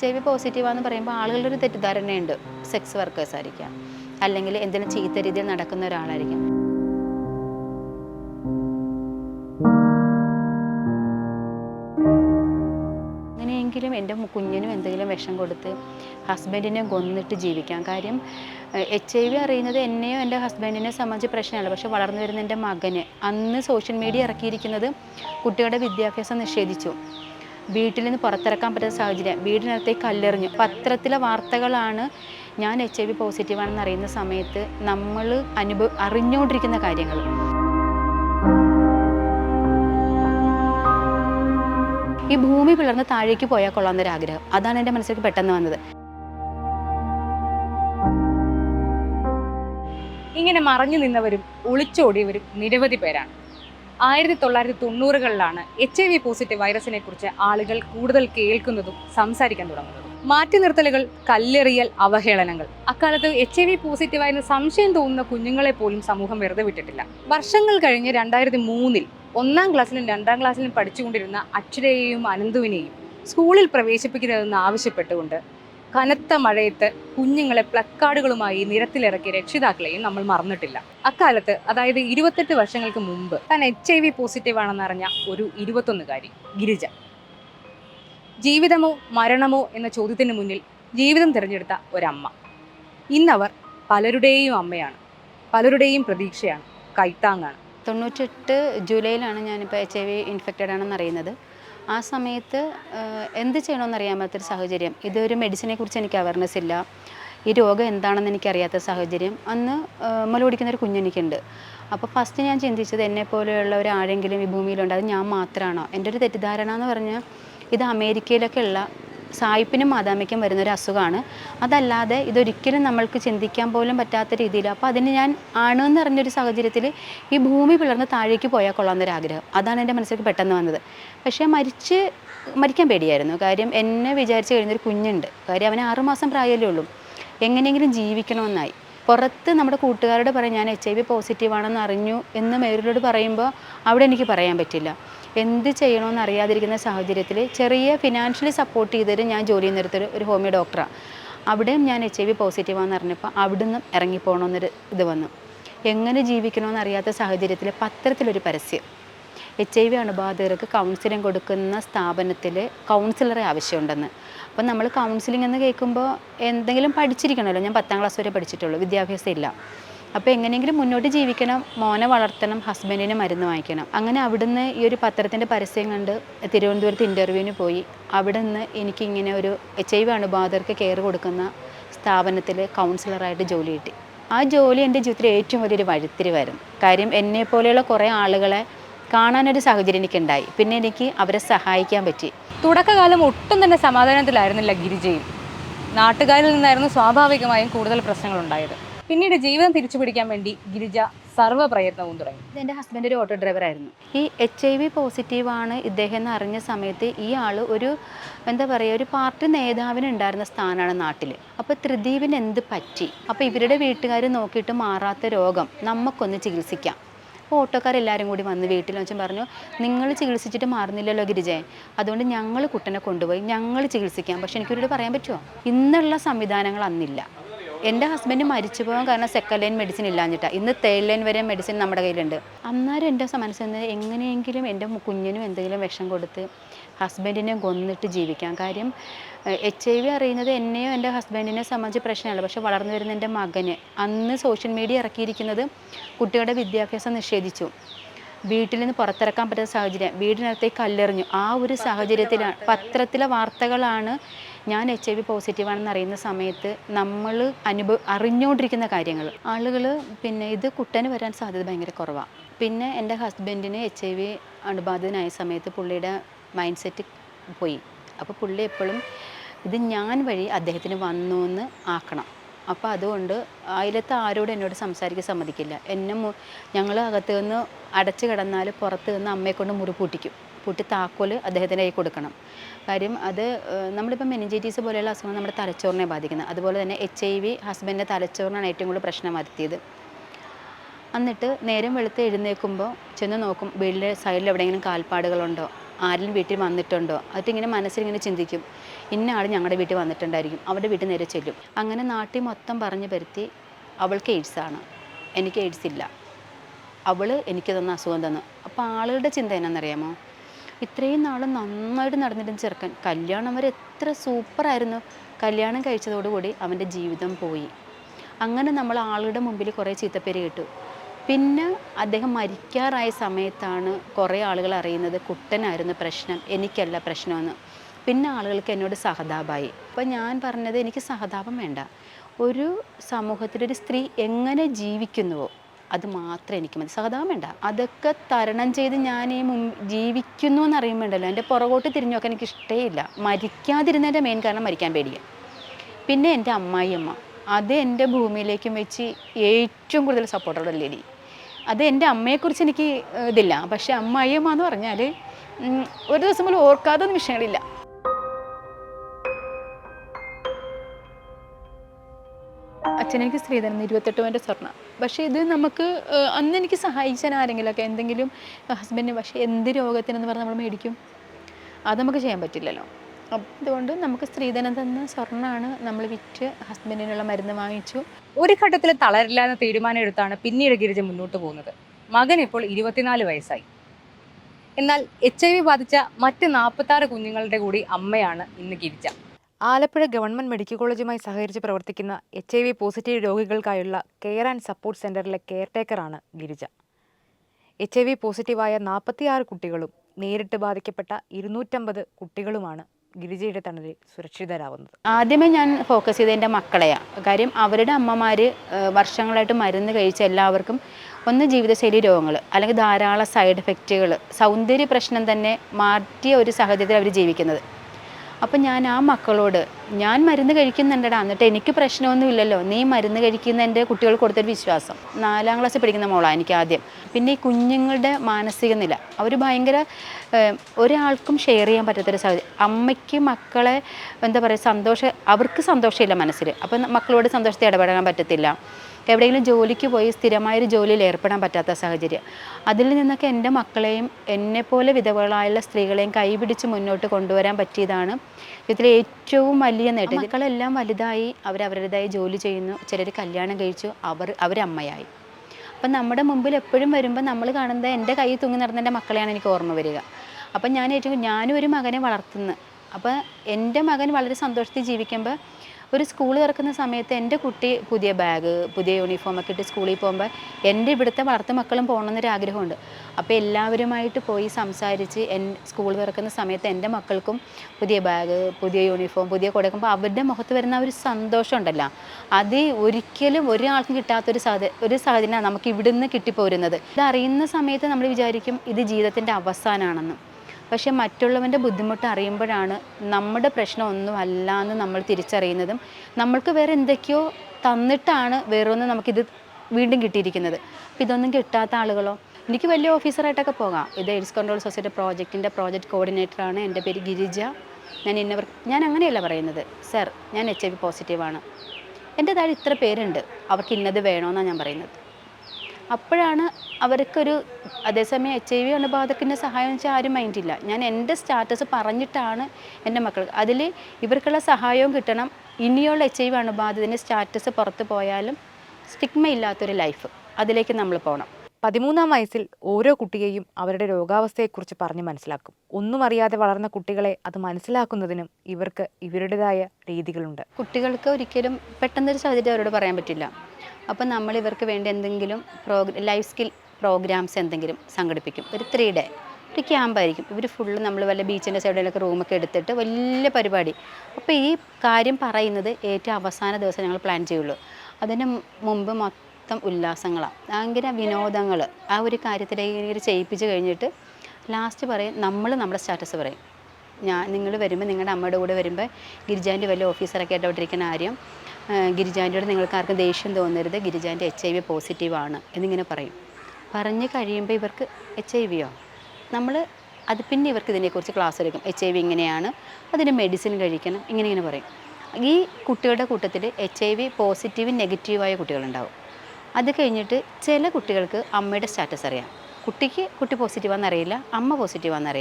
H I V പോസിറ്റീവാന്ന് പറയുമ്പോൾ ആളുകളുടെ ഒരു തെറ്റിദ്ധാരണയുണ്ട്. സെക്സ് വർക്കേഴ്സ് ആയിരിക്കാം. അല്ലെങ്കിൽ എന്തിനും ചീത്ത രീതിയിൽ നടക്കുന്ന ഒരാളായിരിക്കാം. അങ്ങനെയെങ്കിലും എന്റെ കുഞ്ഞിനും എന്തെങ്കിലും വിഷം കൊടുത്ത് ഹസ്ബൻഡിനെ കൊന്നിട്ട് ജീവിക്കാം. കാര്യം എച്ച് ഐ വി അറിയുന്നത് എന്നെയോ എന്റെ ഹസ്ബൻഡിനെ സംബന്ധിച്ച് പ്രശ്നമല്ല. പക്ഷെ വളർന്നു വരുന്ന എന്റെ മകന് അന്ന് സോഷ്യൽ മീഡിയ ഇറക്കിയിരിക്കുന്നത് കുട്ടികളുടെ വിദ്യാഭ്യാസം നിഷേധിച്ചു. വീട്ടിൽ നിന്ന് പുറത്തിറക്കാൻ പറ്റാത്ത സാഹചര്യം. വീടിനകത്തേക്ക് കല്ലെറിഞ്ഞു. പത്രത്തിലെ വാർത്തകളാണ് ഞാൻ എച്ച് ഐ വി പോസിറ്റീവാണെന്ന് അറിയുന്ന സമയത്ത് നമ്മൾ അനുഭവ അറിഞ്ഞുകൊണ്ടിരിക്കുന്ന കാര്യങ്ങൾ. ഈ ഭൂമി പിളർന്ന് താഴേക്ക് പോയാൽ കൊള്ളാമെന്നൊരാഗ്രഹം അതാണ് എന്റെ മനസ്സിലേക്ക് പെട്ടെന്ന് വന്നത്. ഇങ്ങനെ മറഞ്ഞു നിന്നവരും ഒളിച്ചോടിയവരും നിരവധി പേരാണ്. ആയിരത്തി തൊള്ളായിരത്തി തൊണ്ണൂറുകളിലാണ് എച്ച് ഐ വി പോസിറ്റീവ് വൈറസിനെ കുറിച്ച് ആളുകൾ കൂടുതൽ കേൾക്കുന്നതും സംസാരിക്കാൻ തുടങ്ങുന്നതും. മാറ്റി നിർത്തലുകൾ കല്ലെറിയൽ അവഹേളനങ്ങൾ. അക്കാലത്ത് എച്ച് ഐ വി പോസിറ്റീവായിരുന്ന സംശയം തോന്നുന്ന കുഞ്ഞുങ്ങളെ പോലും സമൂഹം വെറുതെ വിട്ടിട്ടില്ല. വർഷങ്ങൾ കഴിഞ്ഞ് രണ്ടായിരത്തി മൂന്നിൽ ഒന്നാം ക്ലാസ്സിലും രണ്ടാം ക്ലാസ്സിലും പഠിച്ചുകൊണ്ടിരുന്ന അക്ഷരയെയും അനന്തുവിനെയും സ്കൂളിൽ പ്രവേശിപ്പിക്കരുതെന്ന് ആവശ്യപ്പെട്ടുകൊണ്ട് കനത്ത മഴയത്ത് കുഞ്ഞുങ്ങളെ പ്ലക്കാർഡുകളുമായി നിരത്തിലിറക്കിയ രക്ഷിതാക്കളെയും നമ്മൾ മറന്നിട്ടില്ല. അക്കാലത്ത് അതായത് ഇരുപത്തെട്ട് വർഷങ്ങൾക്ക് മുമ്പ് താൻ എച്ച് ഐ വി പോസിറ്റീവ് ആണെന്ന് അറിഞ്ഞ ഒരു ഇരുപത്തൊന്നുകാരി ഗിരിജ. ജീവിതമോ മരണമോ എന്ന ചോദ്യത്തിന് മുന്നിൽ ജീവിതം തിരഞ്ഞെടുത്ത ഒരമ്മ. ഇന്നവർ പലരുടെയും അമ്മയാണ്. പലരുടെയും പ്രതീക്ഷയാണ്. കൈത്താങ്ങാണ്. തൊണ്ണൂറ്റെട്ട് ജൂലൈയിലാണ് ഞാനിപ്പോൾ എച്ച് ഐ വി ഇൻഫെക്റ്റഡ് ആണെന്ന് അറിയുന്നത്. ആ സമയത്ത് എന്ത് ചെയ്യണമെന്ന് അറിയാൻ പറ്റാത്തൊരു സാഹചര്യം. ഇതൊരു മെഡിസിനെ കുറിച്ച് എനിക്ക് അവയർനെസ് ഇല്ല. ഈ രോഗം എന്താണെന്ന് എനിക്കറിയാത്ത സാഹചര്യം. അന്ന് മലോടിക്കുന്ന ഒരു കുഞ്ഞെനിക്കുണ്ട് അപ്പോൾ ഫസ്റ്റ് ഞാൻ ചിന്തിച്ചത് എന്നെ പോലെയുള്ള ഒരാരെങ്കിലും ഈ ഭൂമിയിലുണ്ട്. അത് ഞാൻ മാത്രമാണോ എന്റെ ഒരു തെറ്റിദ്ധാരണ എന്ന് പറഞ്ഞാൽ ഇത് അമേരിക്കയിലൊക്കെ ഉള്ള സായിപ്പിനും മാതാമയ്ക്കും വരുന്ന ഒരു അസുഖമാണ്. അതല്ലാതെ ഇതൊരിക്കലും നമ്മൾക്ക് ചിന്തിക്കാൻ പോലും പറ്റാത്ത രീതിയിൽ അപ്പോൾ അതിന് ഞാൻ ആണെന്ന് അറിഞ്ഞൊരു സാഹചര്യത്തിൽ ഈ ഭൂമി പിളർന്ന് താഴേക്ക് പോയാൽ കൊള്ളാമെന്നൊരു ആഗ്രഹം. അതാണ് എന്റെ മനസ്സിലേക്ക് പെട്ടെന്ന് വന്നത്. പക്ഷേ മരിച്ച് മരിക്കാൻ പേടിയായിരുന്നു. കാര്യം എന്നെ വിചാരിച്ച് കഴിഞ്ഞൊരു കുഞ്ഞുണ്ട്. കാര്യം അവന് ആറുമാസം പ്രായമല്ലേ ഉള്ളൂ. എങ്ങനെയെങ്കിലും ജീവിക്കണമെന്നായി. പുറത്ത് നമ്മുടെ കൂട്ടുകാരോട് പറയും ഞാൻ എച്ച് ഐ വി പോസിറ്റീവ് ആണെന്ന് അറിഞ്ഞു എന്ന് മേരിലോട് പറയുമ്പോൾ അവിടെ എനിക്ക് പറയാൻ പറ്റില്ല. എന്ത് ചെയ്യണമെന്ന് അറിയാതിരിക്കുന്ന സാഹചര്യത്തിൽ ചെറിയ ഫിനാൻഷ്യലി സപ്പോർട്ട് ചെയ്തിട്ട് ഞാൻ ജോലി ചെയ്യുന്നിടത്തൊരു ഒരു ഹോമിയോ ഡോക്ടറാണ് അവിടെയും ഞാൻ എച്ച് ഐ വി പോസിറ്റീവാന്ന് അറിഞ്ഞപ്പോൾ അവിടുന്ന് ഇറങ്ങിപ്പോകണമെന്നൊരു ഇത് വന്നു. എങ്ങനെ ജീവിക്കണമെന്ന് അറിയാത്ത സാഹചര്യത്തിൽ പത്രത്തിലൊരു പരസ്യം. എച്ച് ഐ വി അണുബാധിതർക്ക് കൗൺസിലിംഗ് കൊടുക്കുന്ന സ്ഥാപനത്തിൽ കൗൺസിലറെ ആവശ്യമുണ്ടെന്ന്. അപ്പം നമ്മൾ കൗൺസിലിംഗ് എന്ന് കേൾക്കുമ്പോൾ എന്തെങ്കിലും പഠിച്ചിരിക്കണമല്ലോ. ഞാൻ പത്താം ക്ലാസ് വരെ പഠിച്ചിട്ടുള്ളൂ. വിദ്യാഭ്യാസം ഇല്ല. അപ്പോൾ എങ്ങനെയെങ്കിലും മുന്നോട്ട് ജീവിക്കണം മോനെ വളർത്തണം ഹസ്ബൻഡിന് മരുന്ന് വാങ്ങിക്കണം. അങ്ങനെ അവിടുന്ന് ഈ ഒരു പത്രത്തിന്റെ പരസ്യം കണ്ട് തിരുവനന്തപുരത്ത് ഇന്റർവ്യൂവിന് പോയി. അവിടെ നിന്ന് എനിക്കിങ്ങനെ ഒരു എച്ച് ഐ വി അണുബാധർക്ക് കെയർ കൊടുക്കുന്ന സ്ഥാപനത്തിൽ കൗൺസിലറായിട്ട് ജോലി കിട്ടി. ആ ജോലി എന്റെ ജീവിതത്തിൽ ഏറ്റവും വലിയൊരു വഴിത്തിരിവായിരുന്നു കാര്യം എന്നെ പോലെയുള്ള കുറേ ആളുകളെ കാണാനൊരു സാഹചര്യം എനിക്കുണ്ടായി. പിന്നെ എനിക്ക് അവരെ സഹായിക്കാൻ പറ്റി. തുടക്കകാലം ഒട്ടും തന്നെ സമാധാനത്തിലായിരുന്നില്ല ഗിരിജയും നാട്ടുകാരിൽ നിന്നായിരുന്നു സ്വാഭാവികമായും കൂടുതൽ പ്രശ്നങ്ങൾ ഉണ്ടായത് പിന്നീട് ജീവിതം തിരിച്ചു പിടിക്കാൻ വേണ്ടി ഗിരിജ സർവ പ്രയത്നവും തുടങ്ങി. എന്റെ ഹസ്ബൻഡ് ഒരു ഓട്ടോ ഡ്രൈവർ ആയിരുന്നു. ഈ എച്ച് ഐ വി പോസിറ്റീവാണ് ഇദ്ദേഹം എന്ന് അറിഞ്ഞ സമയത്ത് ഈ ആൾ ഒരു എന്താ പറയുക ഒരു പാർട്ടി നേതാവിന് ഉണ്ടായിരുന്ന സ്ഥാനമാണ് നാട്ടിൽ അപ്പോൾ ത്രിദീപിന് എന്ത് പറ്റി? അപ്പോൾ ഇവരുടെ വീട്ടുകാർ നോക്കിയിട്ട് മാറാത്ത രോഗം നമുക്കൊന്ന് ചികിത്സിക്കാം. അപ്പോൾ ഓട്ടോക്കാരെല്ലാവരും കൂടി വന്ന് വീട്ടിൽ വെച്ചും പറഞ്ഞു നിങ്ങൾ ചികിത്സിച്ചിട്ട് മാറുന്നില്ലല്ലോ ഗിരിജെ. അതുകൊണ്ട് ഞങ്ങൾ കുട്ടനെ കൊണ്ടുപോയി ഞങ്ങൾ ചികിത്സിക്കാം. പക്ഷെ എനിക്കൊരു പറയാൻ പറ്റുമോ ഇന്നുള്ള സംവിധാനങ്ങൾ അന്നില്ല. എന്റെ ഹസ്ബൻഡ് മരിച്ചു പോകാൻ കാരണം സെക്കൻഡ് ലൈൻ മെഡിസിൻ ഇല്ലാഞ്ഞിട്ടാ. ഇന്ന് തേർഡ് ലൈൻ വരെ മെഡിസിൻ നമ്മുടെ കയ്യിലുണ്ട്. അന്നേരം എന്റെ മനസ്സിൽ എങ്ങനെയെങ്കിലും എന്റെ കുഞ്ഞിനും എന്തെങ്കിലും വിഷം കൊടുത്ത് ഹസ്ബൻഡിനെ കൊന്നിട്ട് ജീവിക്കാം. കാര്യം എച്ച് ഐ വി അറിയുന്നത് എന്നെയോ എന്റെ ഹസ്ബൻഡിനെ സംബന്ധിച്ച് പ്രശ്നമല്ല. പക്ഷെ വളർന്നു വരുന്ന എന്റെ മകന് അന്ന് സോഷ്യൽ മീഡിയ ഇറക്കിയിരിക്കുന്നത് കുട്ടികളുടെ വിദ്യാഭ്യാസം നിഷേധിച്ചു. വീട്ടിൽ നിന്ന് പുറത്തിറക്കാൻ പറ്റുന്ന സാഹചര്യം. വീടിനകത്തേക്ക് കല്ലെറിഞ്ഞു. ആ ഒരു സാഹചര്യത്തിലാണ് പത്രത്തിലെ വാർത്തകളാണ് ഞാൻ എച്ച് ഐ വി പോസിറ്റീവാണെന്ന് അറിയുന്ന സമയത്ത് നമ്മൾ അനുഭവ അറിഞ്ഞുകൊണ്ടിരിക്കുന്ന കാര്യങ്ങൾ. ആളുകൾ പിന്നെ ഇത് കുട്ടന് വരാൻ സാധ്യത ഭയങ്കര കുറവാണ് പിന്നെ എന്റെ ഹസ്ബൻഡിന് എച്ച് ഐ വി അണുബാധിതനായ സമയത്ത് പുള്ളിയുടെ മൈൻഡ് സെറ്റ് പോയി. അപ്പോൾ പുള്ളി എപ്പോഴും ഇത് ഞാൻ വഴി അദ്ദേഹത്തിന് വന്നു എന്ന് ആക്കണം. അപ്പോൾ അതുകൊണ്ട് അതിലത്തെ ആരോടും എന്നോട് സംസാരിക്കാൻ സമ്മതിക്കില്ല. എന്നെ ഞങ്ങൾ അകത്ത് നിന്ന് അടച്ചു കിടന്നാൽ പുറത്ത് നിന്ന് അമ്മയെ കൊണ്ട് മുറി പൂട്ടിക്കും. പൂട്ടി താക്കോൽ അദ്ദേഹത്തിന്റെ കൈ കൊടുക്കണം. കാര്യം അത് നമ്മളിപ്പോൾ മെനിഞ്ചൈറ്റീസ് പോലെയുള്ള അസുഖം നമ്മുടെ തലച്ചോറിനെ ബാധിക്കുന്നത്. അതുപോലെ തന്നെ എച്ച് ഐ വി ഹസ്ബൻഡിന്റെ തലച്ചോറിനാണ് ഏറ്റവും കൂടുതൽ പ്രശ്നം വരുത്തിയത്. എന്നിട്ട് നേരം വെളുത്ത് എഴുന്നേൽക്കുമ്പോൾ ചെന്ന് നോക്കും വീടിന്റെ സൈഡിൽ എവിടെയെങ്കിലും കാൽപ്പാടുകളുണ്ടോ? ആരെങ്കിലും വീട്ടിൽ വന്നിട്ടുണ്ടോ? അതിങ്ങനെ മനസ്സിലിങ്ങനെ ചിന്തിക്കും. ഇന്ന ആൾ ഞങ്ങളുടെ വീട്ടിൽ വന്നിട്ടുണ്ടായിരിക്കും. അവരുടെ വീട്ടിൽ നേരെ ചെല്ലും. അങ്ങനെ നാട്ടിൽ മൊത്തം പറഞ്ഞു പരുത്തി അവൾക്ക് എയ്ഡ്സാണ് എനിക്ക് എയ്ഡ്സ് ഇല്ല. അവൾ എനിക്ക് തന്ന അസുഖം തന്നു. അപ്പോൾ ആളുകളുടെ ചിന്ത എന്നാണെന്നറിയാമോ ഇത്രയും നാൾ നന്നായിട്ട് നടന്നിരുന്ന ചെറുക്കൻ. കല്യാണം വരെ എത്ര സൂപ്പറായിരുന്നു കല്യാണം കഴിച്ചതോടുകൂടി അവന്റെ ജീവിതം പോയി. അങ്ങനെ നമ്മൾ ആളുടെ മുമ്പിൽ കുറേ ചീത്തപ്പേര് കേട്ടു. പിന്നെ അദ്ദേഹം മരിക്കാറായ സമയത്താണ് കുറേ ആളുകൾ അറിയുന്നത് കുട്ടനായിരുന്നു പ്രശ്നം എനിക്കല്ല പ്രശ്നമെന്ന്. പിന്നെ ആളുകൾക്ക് എന്നോട് സഹതാപമായി. അപ്പോൾ ഞാൻ പറഞ്ഞത് എനിക്ക് സഹതാപം വേണ്ട. ഒരു സമൂഹത്തിലൊരു സ്ത്രീ എങ്ങനെ ജീവിക്കുന്നുവോ അത് മാത്രം എനിക്ക് മതി. സഹതാപം വേണ്ട. അതൊക്കെ തരണം ചെയ്ത് ഞാൻ ഈ മുൻ ജീവിക്കുന്നു എന്ന് അറിയുമ്പോണ്ടല്ലോ എന്റെ പുറകോട്ട് തിരിഞ്ഞു നോക്കാൻ എനിക്ക് ഇഷ്ടമില്ല മരിക്കാതിരുന്നതിന്റെ മെയിൻ കാരണം മരിക്കാൻ പേടിയാണ് പിന്നെ എന്റെ അമ്മായിയമ്മ അത് എന്റെ ഭൂമിയിലേക്കും വെച്ച് ഏറ്റവും കൂടുതൽ സപ്പോർട്ടുള്ള ലേഡി അത് എന്റെ അമ്മയെക്കുറിച്ച് എനിക്ക് ഇതില്ല. പക്ഷേ അമ്മായിയമ്മ എന്ന് പറഞ്ഞാൽ ഒരു ദിവസം പോലും ഓർക്കാത്ത നിമിഷങ്ങളില്ല അച്ഛനെനിക്ക് സ്ത്രീധനം ഇരുപത്തെട്ട് പവന്റെ സ്വർണം. പക്ഷേ ഇത് നമുക്ക് അന്ന് എനിക്ക് സഹായിച്ചാൽ ആരെങ്കിലുമൊക്കെ എന്തെങ്കിലും ഹസ്ബൻഡിന് പക്ഷേ എന്ത് രോഗത്തിനെന്ന് പറഞ്ഞാൽ നമ്മൾ മേടിക്കും? അത് നമുക്ക് ചെയ്യാൻ പറ്റില്ലല്ലോ. അതുകൊണ്ട് നമുക്ക് സ്ത്രീധനം തന്ന സ്വർണമാണ് നമ്മൾ വിറ്റ് ഹസ്ബൻഡിനുള്ള മരുന്ന് വാങ്ങിച്ചു. ഒരു ഘട്ടത്തിൽ തളരില്ല എന്ന തീരുമാനം എടുത്താണ് പിന്നീട് ഗിരിജ മുന്നോട്ട് പോകുന്നത്. മകൻ ഇപ്പോൾ ഇരുപത്തിനാല് വയസ്സായി. എന്നാൽ എച്ച് ഐ വി ബാധിച്ച മറ്റ് നാൽപ്പത്താറ് കുഞ്ഞുങ്ങളുടെ കൂടി അമ്മയാണ് ഇന്ന് ഗിരിജ. ആലപ്പുഴ ഗവൺമെന്റ് മെഡിക്കൽ കോളേജുമായി സഹകരിച്ച് പ്രവർത്തിക്കുന്ന എച്ച് ഐ വി പോസിറ്റീവ് രോഗികൾക്കായുള്ള കെയർ ആൻഡ് സപ്പോർട്ട് സെന്ററിലെ കെയർ ടേക്കറാണ് ഗിരിജ. എച്ച് ഐ വി പോസിറ്റീവായ നാൽപ്പത്തിയാറ് കുട്ടികളും നേരിട്ട് ബാധിക്കപ്പെട്ട ഇരുന്നൂറ്റമ്പത് കുട്ടികളുമാണ് ഗിരിജയുടെ തണലിൽ സുരക്ഷിതരാവുന്നത്. ആദ്യമേ ഞാൻ ഫോക്കസ് ചെയ്ത എന്റെ മക്കളെയാണ് കാര്യം അവരുടെ അമ്മമാർ വർഷങ്ങളായിട്ട് മരുന്ന് കഴിച്ച എല്ലാവർക്കും ഒന്ന് ജീവിതശൈലി രോഗങ്ങൾ അല്ലെങ്കിൽ ധാരാളം സൈഡ് എഫക്റ്റുകൾ സൗന്ദര്യ പ്രശ്നം തന്നെ മാറ്റിയ ഒരു സാഹചര്യത്തിൽ അവർ ജീവിക്കുന്നത്. അപ്പം ഞാൻ ആ മക്കളോട് ഞാൻ മരുന്ന് കഴിക്കുന്നുണ്ടടാ എന്നിട്ട് എനിക്ക് പ്രശ്നമൊന്നുമില്ലല്ലോ. നീ മരുന്ന് കഴിക്കുന്ന എന്റെ കുട്ടികൾ കൊടുത്തൊരു വിശ്വാസം. നാലാം ക്ലാസ്സിൽ പഠിക്കുന്ന മോളാണ് എനിക്ക് ആദ്യം. പിന്നെ ഈ കുഞ്ഞുങ്ങളുടെ മാനസിക നില. അവർ ഭയങ്കര ഒരാൾക്കും ഷെയർ ചെയ്യാൻ പറ്റാത്തൊരു സാഹചര്യം. അമ്മയ്ക്ക് മക്കളെ എന്താ പറയുക സന്തോഷം അവർക്ക് സന്തോഷമില്ല മനസ്സിൽ അപ്പം മക്കളോട് സന്തോഷത്തെ ഇടപെടാൻ പറ്റത്തില്ല. എവിടെയെങ്കിലും ജോലിക്ക് പോയി സ്ഥിരമായൊരു ജോലിയിൽ ഏർപ്പെടാൻ പറ്റാത്ത സാഹചര്യം. അതിൽ നിന്നൊക്കെ എന്റെ മക്കളെയും എന്നെപ്പോലെ വിധവകളായുള്ള സ്ത്രീകളെയും കൈപിടിച്ച് മുന്നോട്ട് കൊണ്ടുവരാൻ പറ്റിയതാണ് ഇതിലെ ഏറ്റവും വലിയ നേട്ടം. മക്കളെല്ലാം വലുതായി അവരവരുടേതായി ജോലി ചെയ്യുന്നു. ചിലർ കല്യാണം കഴിച്ചു. അവർ അവരമ്മയായി. അപ്പം നമ്മുടെ മുമ്പിൽ എപ്പോഴും വരുമ്പോൾ നമ്മൾ കാണുന്നത് എന്റെ കൈ തൂങ്ങി നടന്ന എന്റെ മക്കളെയാണ് എനിക്ക് ഓർമ്മ വരിക. അപ്പം ഞാൻ ഏറ്റവും ഞാനും ഒരു മകനെ വളർത്തുന്നു. അപ്പോൾ എന്റെ മകൻ വളരെ സന്തോഷത്തിൽ ജീവിക്കുമ്പോൾ ഒരു സ്കൂൾ തുറക്കുന്ന സമയത്ത് എന്റെ കുട്ടി പുതിയ ബാഗ് പുതിയ യൂണിഫോം ഒക്കെ ഇട്ട് സ്കൂളിൽ പോകുമ്പോൾ എന്റെ ഇവിടുത്തെ വളർത്തു മക്കളും പോകണമെന്നൊരു ആഗ്രഹമുണ്ട്. അപ്പോൾ എല്ലാവരുമായിട്ട് പോയി സംസാരിച്ച് എൻ സ്കൂൾ തുറക്കുന്ന സമയത്ത് എന്റെ മക്കൾക്കും പുതിയ ബാഗ് പുതിയ യൂണിഫോം പുതിയ കൊടുക്കുമ്പോൾ അവരുടെ മുഖത്ത് വരുന്ന ഒരു സന്തോഷം ഉണ്ടല്ലോ അത് ഒരിക്കലും ഒരാൾക്കും കിട്ടാത്തൊരു സാധ ഒരു സാധനമാണ് നമുക്ക് ഇവിടുന്ന് കിട്ടിപ്പോരുന്നത്. ഇത് അറിയുന്ന സമയത്ത് നമ്മൾ വിചാരിക്കും ഇത് ജീവിതത്തിന്റെ അവസാനമാണെന്ന് പക്ഷേ മറ്റുള്ളവന്റെ ബുദ്ധിമുട്ട് അറിയുമ്പോഴാണ് നമ്മുടെ പ്രശ്നം ഒന്നും അല്ല എന്ന് നമ്മൾ തിരിച്ചറിയുന്നതും നമ്മൾക്ക് വേറെ എന്തൊക്കെയോ തന്നിട്ടാണ് വേറൊന്ന് നമുക്കിത് വീണ്ടും കിട്ടിയിരിക്കുന്നത്. അപ്പോൾ ഇതൊന്നും കിട്ടാത്ത ആളുകളോ? എനിക്ക് വലിയ ഓഫീസറായിട്ടൊക്കെ പോകാം. ഇത് എയ്ഡ്സ് കൺട്രോൾ സൊസൈറ്റി പ്രോജക്റ്റിന്റെ പ്രോജക്റ്റ് കോർഡിനേറ്ററാണ്. എന്റെ പേര് ഗിരിജ. ഞാൻ ഇന്നവർ ഞാൻ അങ്ങനെയല്ല പറയുന്നത്. സർ ഞാൻ എച്ച് ഐ വി പോസിറ്റീവാണ് എന്റെ താഴെ ഇത്ര പേരുണ്ട്. അവർക്ക് ഇന്നത് വേണമെന്നാണ് ഞാൻ പറയുന്നത്. അപ്പോഴാണ് അവർക്കൊരു അതേസമയം എച്ച് ഐ വി അണുബാധക്കിന്റെ സഹായം വെച്ചാൽ ആരും മൈൻഡില്ല ഞാൻ എന്റെ സ്റ്റാറ്റസ് പറഞ്ഞിട്ടാണ് എന്റെ മക്കൾ അതിൽ ഇവർക്കുള്ള സഹായവും കിട്ടണം. ഇനിയുള്ള എച്ച് ഐ വി അണുബാധിതന്റെ സ്റ്റാറ്റസ് പുറത്ത് പോയാലും സ്റ്റിഗ്മ ഇല്ലാത്തൊരു ലൈഫ് അതിലേക്ക് നമ്മൾ പോകണം പതിമൂന്നാം വയസ്സിൽ ഓരോ കുട്ടിയെയും അവരുടെ രോഗാവസ്ഥയെക്കുറിച്ച് പറഞ്ഞ് മനസ്സിലാക്കും. ഒന്നും അറിയാതെ വളർന്ന കുട്ടികളെ അത് മനസ്സിലാക്കുന്നതിനും ഇവർക്ക് ഇവരുടേതായ രീതികളുണ്ട്. കുട്ടികൾക്ക് ഒരിക്കലും പെട്ടെന്നൊരു സാഹചര്യം അവരോട് പറയാൻ പറ്റില്ല. അപ്പം നമ്മൾ ഇവർക്ക് വേണ്ടി എന്തെങ്കിലും പ്രോഗ്ര ലൈഫ് സ്കിൽ പ്രോഗ്രാംസ് എന്തെങ്കിലും സംഘടിപ്പിക്കും. ഒരു ത്രീ ഡേ ഒരു ക്യാമ്പായിരിക്കും ഇവർ ഫുള്ള് നമ്മൾ വല്ല ബീച്ചിന്റെ സൈഡിലൊക്കെ റൂമൊക്കെ എടുത്തിട്ട് വലിയ പരിപാടി. അപ്പോൾ ഈ കാര്യം പറയുന്നത് ഏറ്റവും അവസാന ദിവസം ഞങ്ങൾ പ്ലാൻ ചെയ്യുള്ളൂ. അതിന് മുമ്പ് മൊത്തം ഉല്ലാസങ്ങളാണ്. ഭയങ്കര വിനോദങ്ങൾ ആ ഒരു കാര്യത്തിലേക്ക് ചെയ്യിപ്പിച്ച് കഴിഞ്ഞിട്ട് ലാസ്റ്റ് പറയും നമ്മൾ നമ്മുടെ സ്റ്റാറ്റസ് പറയും. ഞാൻ നിങ്ങൾ വരുമ്പോൾ നിങ്ങളുടെ അമ്മയുടെ കൂടെ വരുമ്പോൾ ഗിരിജാന്റെ വലിയ ഓഫീസറൊക്കെ ഇടപെട്ടിരിക്കുന്ന കാര്യം ഗിരിജാന്റെയോട് നിങ്ങൾക്ക് ആർക്കും ദേഷ്യം തോന്നരുത്. ഗിരിജാന്റെ എച്ച് ഐ വി പോസിറ്റീവാണ് എന്നിങ്ങനെ പറയും. പറഞ്ഞ് കഴിയുമ്പോൾ ഇവർക്ക് എച്ച് ഐ വിയോ നമ്മൾ അത് പിന്നെ ഇവർക്ക് ഇതിനെക്കുറിച്ച് ക്ലാസ് എടുക്കും. എച്ച് ഐ വി ഇങ്ങനെയാണ്. അതിന് മെഡിസിൻ കഴിക്കണം. ഇങ്ങനെ ഇങ്ങനെ പറയും. ഈ കുട്ടികളുടെ കൂട്ടത്തിൽ എച്ച് ഐ വി പോസിറ്റീവ് നെഗറ്റീവായ കുട്ടികളുണ്ടാവും. അത് കഴിഞ്ഞിട്ട് ചില കുട്ടികൾക്ക് അമ്മയുടെ സ്റ്റാറ്റസ് അറിയാം. കുട്ടിക്ക് കുട്ടി പോസിറ്റീവാണെന്നറിയില്ല അമ്മ പോസിറ്റീവാണെന്ന്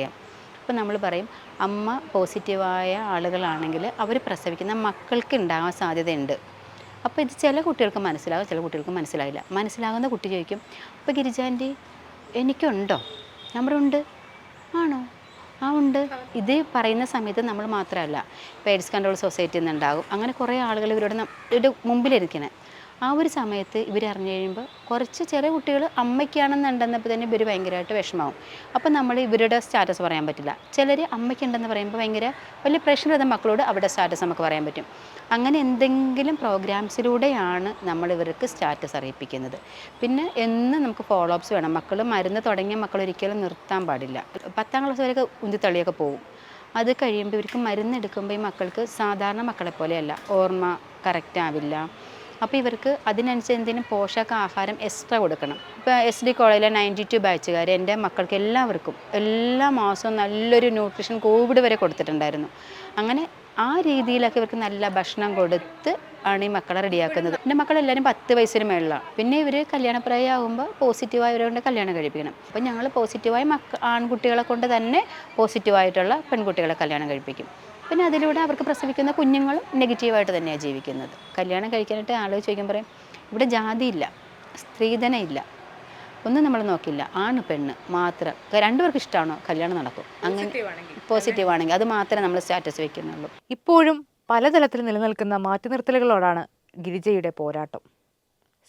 അപ്പോൾ നമ്മൾ പറയും അമ്മ പോസിറ്റീവായ ആളുകളാണെങ്കിൽ അവർ പ്രസവിക്കുന്ന മക്കൾക്ക് ഉണ്ടാകാൻ സാധ്യതയുണ്ട്. അപ്പോൾ ഇത് ചില കുട്ടികൾക്ക് മനസ്സിലാകും ചില കുട്ടികൾക്ക് മനസ്സിലായില്ല. മനസ്സിലാകുന്ന കുട്ടി ചോദിക്കും അപ്പോൾ ഗിരിജാന്റെ എനിക്കുണ്ടോ? നമ്മുടെ ഉണ്ട്. ആണോ? ആ ഉണ്ട്. ഇത് പറയുന്ന സമയത്ത് നമ്മൾ മാത്രമല്ല പേരിസ് കൺട്രോൾ സൊസൈറ്റിയിൽ നിന്നുണ്ടാകും. അങ്ങനെ കുറേ ആളുകൾ ഇവരുടെ മുമ്പിലിരിക്കണേ. ആ ഒരു സമയത്ത് ഇവർ അറിഞ്ഞു കഴിയുമ്പോൾ കുറച്ച് ചെറിയ കുട്ടികൾ അമ്മയ്ക്കാണെന്നുണ്ടെന്നപ്പോൾ തന്നെ ഇവർ ഭയങ്കരമായിട്ട് വിഷമാവും. അപ്പോൾ നമ്മൾ ഇവരുടെ സ്റ്റാറ്റസ് പറയാൻ പറ്റില്ല. ചിലർ അമ്മയ്ക്കുണ്ടെന്ന് പറയുമ്പോൾ ഭയങ്കര വലിയ പ്രശ്നമില്ലാത്ത മക്കളോട് അവരുടെ സ്റ്റാറ്റസ് നമുക്ക് പറയാൻ പറ്റും. അങ്ങനെ എന്തെങ്കിലും പ്രോഗ്രാംസിലൂടെയാണ് നമ്മൾ ഇവർക്ക് സ്റ്റാറ്റസ് അറിയിപ്പിക്കുന്നത്. പിന്നെ എന്നും നമുക്ക് ഫോളോ അപ്സ് വേണം. മക്കൾ മരുന്ന് തുടങ്ങിയ മക്കൾ ഒരിക്കലും നിർത്താൻ പാടില്ല. പത്താം ക്ലാസ് വരെയൊക്കെ ഉന്തിത്തള്ളിയൊക്കെ പോകും അത് കഴിയുമ്പോൾ ഇവർക്ക് മരുന്ന് എടുക്കുമ്പോൾ ഈ മക്കൾക്ക് സാധാരണ മക്കളെ പോലെയല്ല ഓർമ്മ കറക്റ്റ് ആവില്ല. അപ്പോൾ ഇവർക്ക് അതിനനുസരിച്ച് എന്തെങ്കിലും പോഷകാഹാരം എക്സ്ട്രാ കൊടുക്കണം. ഇപ്പോൾ എസ് ഡി കോളേജിലെ നയന്റി ടു ബാച്ചുകാർ എന്റെ മക്കൾക്ക് എല്ലാവർക്കും എല്ലാ മാസവും നല്ലൊരു ന്യൂട്രീഷൻ കോവിഡ് വരെ കൊടുത്തിട്ടുണ്ടായിരുന്നു. അങ്ങനെ ആ രീതിയിലൊക്കെ ഇവർക്ക് നല്ല ഭക്ഷണം കൊടുത്ത് ആണ് ഈ മക്കളെ റെഡിയാക്കുന്നത്. എന്റെ മക്കളെല്ലാവരും പത്ത് വയസ്സിന് മേളിലാണ്. പിന്നെ ഇവർ കല്യാണപ്രായമാകുമ്പോൾ പോസിറ്റീവായവരെ കൊണ്ട് കല്യാണം കഴിപ്പിക്കണം. അപ്പോൾ ഞങ്ങൾ പോസിറ്റീവായ മക്ക ആൺകുട്ടികളെ കൊണ്ട് തന്നെ പോസിറ്റീവായിട്ടുള്ള പെൺകുട്ടികളെ കല്യാണം കഴിപ്പിക്കും. പിന്നെ അതിലൂടെ അവർക്ക് പ്രസവിക്കുന്ന കുഞ്ഞുങ്ങളും നെഗറ്റീവായിട്ട് തന്നെയാണ് ജീവിക്കുന്നത്. കല്യാണം കഴിക്കാനായിട്ട് ആളുകൾ ചോദിക്കുമ്പോൾ പറയും ഇവിടെ ജാതിയില്ല സ്ത്രീധന ഇല്ല ഒന്നും നമ്മൾ നോക്കില്ല ആണ് പെണ്ണ് മാത്രം. രണ്ടുപേർക്ക് ഇഷ്ടമാണോ കല്യാണം നടക്കും? അങ്ങനെ പോസിറ്റീവ് ആണെങ്കിൽ. അത് മാത്രമേ നമ്മൾ സ്റ്റാറ്റസ് വെക്കുന്നുള്ളൂ. ഇപ്പോഴും പലതലത്തിൽ നിലനിൽക്കുന്ന മാറ്റിനിർത്തലുകളോടാണ് ഗിരിജയുടെ പോരാട്ടം.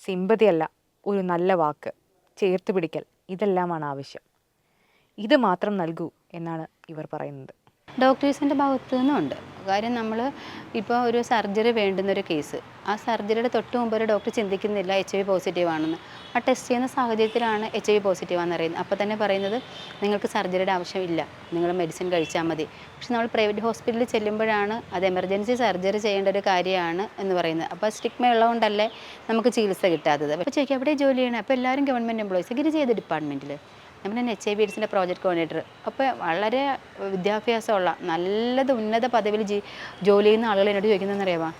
സിമ്പതിയല്ല ഒരു നല്ല വാക്ക് ചേർത്ത് പിടിക്കൽ ഇതെല്ലാമാണ് ആവശ്യം. ഇത് മാത്രം നൽകൂ എന്നാണ് ഇവർ പറയുന്നത്. ഡോക്ടേഴ്സിന്റെ ഭാഗത്തു നിന്നുണ്ട്. കാര്യം നമ്മൾ ഇപ്പോൾ ഒരു സർജറി വേണ്ടുന്ന ഒരു കേസ്. ആ സർജറിയുടെ തൊട്ട് മുമ്പ് ഒരു ഡോക്ടർ ചിന്തിക്കുന്നില്ല എച്ച് ഐ പോസിറ്റീവ് ആണെന്ന്. ആ ടെസ്റ്റ് ചെയ്യുന്ന സാഹചര്യത്തിലാണ് എച്ച് ഐ പോസിറ്റീവ് ആണെന്ന് അറിയുന്നത്. അപ്പോൾ തന്നെ പറയുന്നത് നിങ്ങൾക്ക് സർജറിയുടെ ആവശ്യമില്ല നിങ്ങൾ മെഡിസിൻ കഴിച്ചാൽ മതി. പക്ഷെ നമ്മൾ പ്രൈവറ്റ് ഹോസ്പിറ്റലിൽ ചെല്ലുമ്പോഴാണ് അത് എമർജൻസി സർജറി ചെയ്യേണ്ട ഒരു കാര്യമാണ് എന്ന് പറയുന്നത്. അപ്പോൾ സ്റ്റിഗ്മ ഉള്ളതുകൊണ്ടല്ലേ നമുക്ക് ചികിത്സ കിട്ടാത്തത്. അപ്പോൾ ചോദിക്കുക എവിടെ ജോലി ചെയ്യണം? അപ്പോൾ എല്ലാവരും ഗവൺമെന്റ് എംപ്ലോയീസ്. ചെയ്ത ഡിപ്പാർട്ട്മെന്റിൽ നമ്മൾ പിന്നെ എച്ച് ഐ ബി എഡ്സിന്റെ പ്രോജക്റ്റ് കോർഡിനേറ്റർ. അപ്പോൾ വളരെ വിദ്യാഭ്യാസമുള്ള നല്ലത് ഉന്നത പദവിയിൽ ജി ജോലി ചെയ്യുന്ന ആളുകൾ എന്നോട് ചോദിക്കുന്നതെന്ന് അറിയാമോ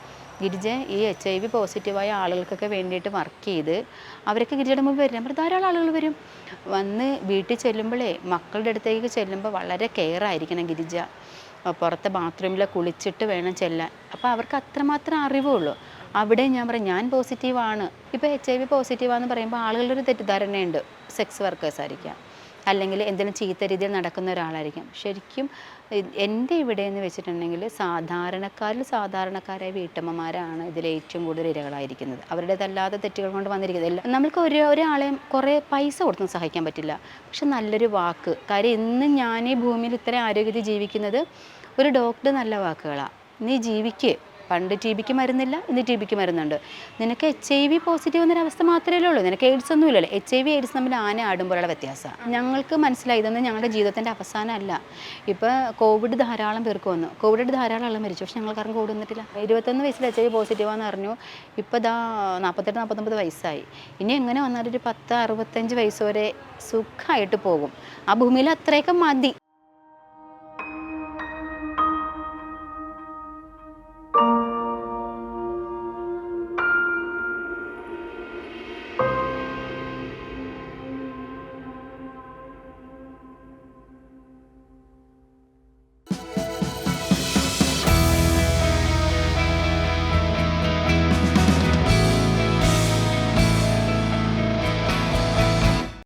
ഗിരിജ ഈ എച്ച് ഐ വി പോസിറ്റീവായ ആളുകൾക്കൊക്കെ വേണ്ടിയിട്ട് വർക്ക് ചെയ്ത് അവരൊക്കെ ഗിരിജയുടെ മുമ്പ് വരും. അപ്പോൾ ധാരാളം ആളുകൾ വരും. വന്ന് വീട്ടിൽ ചെല്ലുമ്പോഴേ മക്കളുടെ അടുത്തേക്ക് ചെല്ലുമ്പോൾ വളരെ കെയർ ആയിരിക്കണം ഗിരിജ. പുറത്തെ ബാത്റൂമിൽ കുളിച്ചിട്ട് വേണം ചെല്ലാൻ. അപ്പോൾ അവർക്ക് അത്രമാത്രം അറിവുള്ളൂ. അവിടെ ഞാൻ പറയും ഞാൻ പോസിറ്റീവാണ് ഇപ്പോൾ എച്ച് ഐ വി പോസിറ്റീവാന്ന് പറയുമ്പോൾ ആളുകളുടെ ഒരു തെറ്റിദ്ധാരണയുണ്ട്. സെക്സ് വർക്കേഴ്സ് ആയിരിക്കാം. അല്ലെങ്കിൽ എന്തെങ്കിലും ചീത്ത രീതിയിൽ നടക്കുന്ന ഒരാളായിരിക്കും. ശരിക്കും എന്റെ ഇവിടെ എന്ന് വെച്ചിട്ടുണ്ടെങ്കിൽ സാധാരണക്കാരിൽ സാധാരണക്കാരായ വീട്ടമ്മമാരാണ് ഇതിൽ ഏറ്റവും കൂടുതൽ ഇരകളായിരിക്കുന്നത്. അവരുടേതല്ലാത്ത തെറ്റുകൾ കൊണ്ട് വന്നിരിക്കുന്നത്. നമുക്ക് ഒരു ഒരാളെയും കുറേ പൈസ കൊടുത്തും സഹായിക്കാൻ പറ്റില്ല. പക്ഷെ നല്ലൊരു വാക്ക്. കാര്യം ഇന്ന് ഞാൻ ഈ ഭൂമിയിൽ ഇത്രയും ആരോഗ്യത്തിൽ ജീവിക്കുന്നത് ഒരു ഡോക്ടർ നല്ല വാക്കുകളാണ് നീ ജീവിക്ക്. പണ്ട് ടി ബിക്ക് മരുന്നില്ല ഇന്ന് ടി ബിക്ക് മരുന്നുണ്ട്. നിനക്ക് എച്ച് ഐ വി പോസിറ്റീവ് എന്നൊരവസ്ഥ മാത്രമേ ഉള്ളൂ. നിനക്ക് എയ്ഡ്സ് ഒന്നും ഇല്ലല്ലോ. എച്ച് ഐ വി എയ്ഡ്സ് തമ്മിൽ ആന ആടുമ്പോഴുള്ള വ്യത്യാസമാണ് ഞങ്ങൾക്ക് മനസ്സിലായി ഇതൊന്നും ഞങ്ങളുടെ ജീവിതത്തിന്റെ അവസാനമല്ല. ഇപ്പോൾ കോവിഡ് ധാരാളം പേർക്ക് വന്നു. കോവിഡ് ധാരാളം ആൾ മരിച്ചു. പക്ഷെ ഞങ്ങൾക്കാരും കോവിഡ് വന്നിട്ടില്ല. ഇരുപത്തൊന്ന് വയസ്സിൽ എച്ച് ഐ വി പോസിറ്റീവാന്ന് പറഞ്ഞു ഇപ്പോൾ ഇതാ നാൽപ്പത്തെട്ട് നാൽപ്പത്തൊമ്പത് വയസ്സായി. ഇനി എങ്ങനെ വന്നാലും ഒരു പത്ത് അറുപത്തഞ്ച് വയസ്സ് വരെ സുഖമായിട്ട് പോകും. ആ ഭൂമിയിൽ അത്രയൊക്കെ മതി.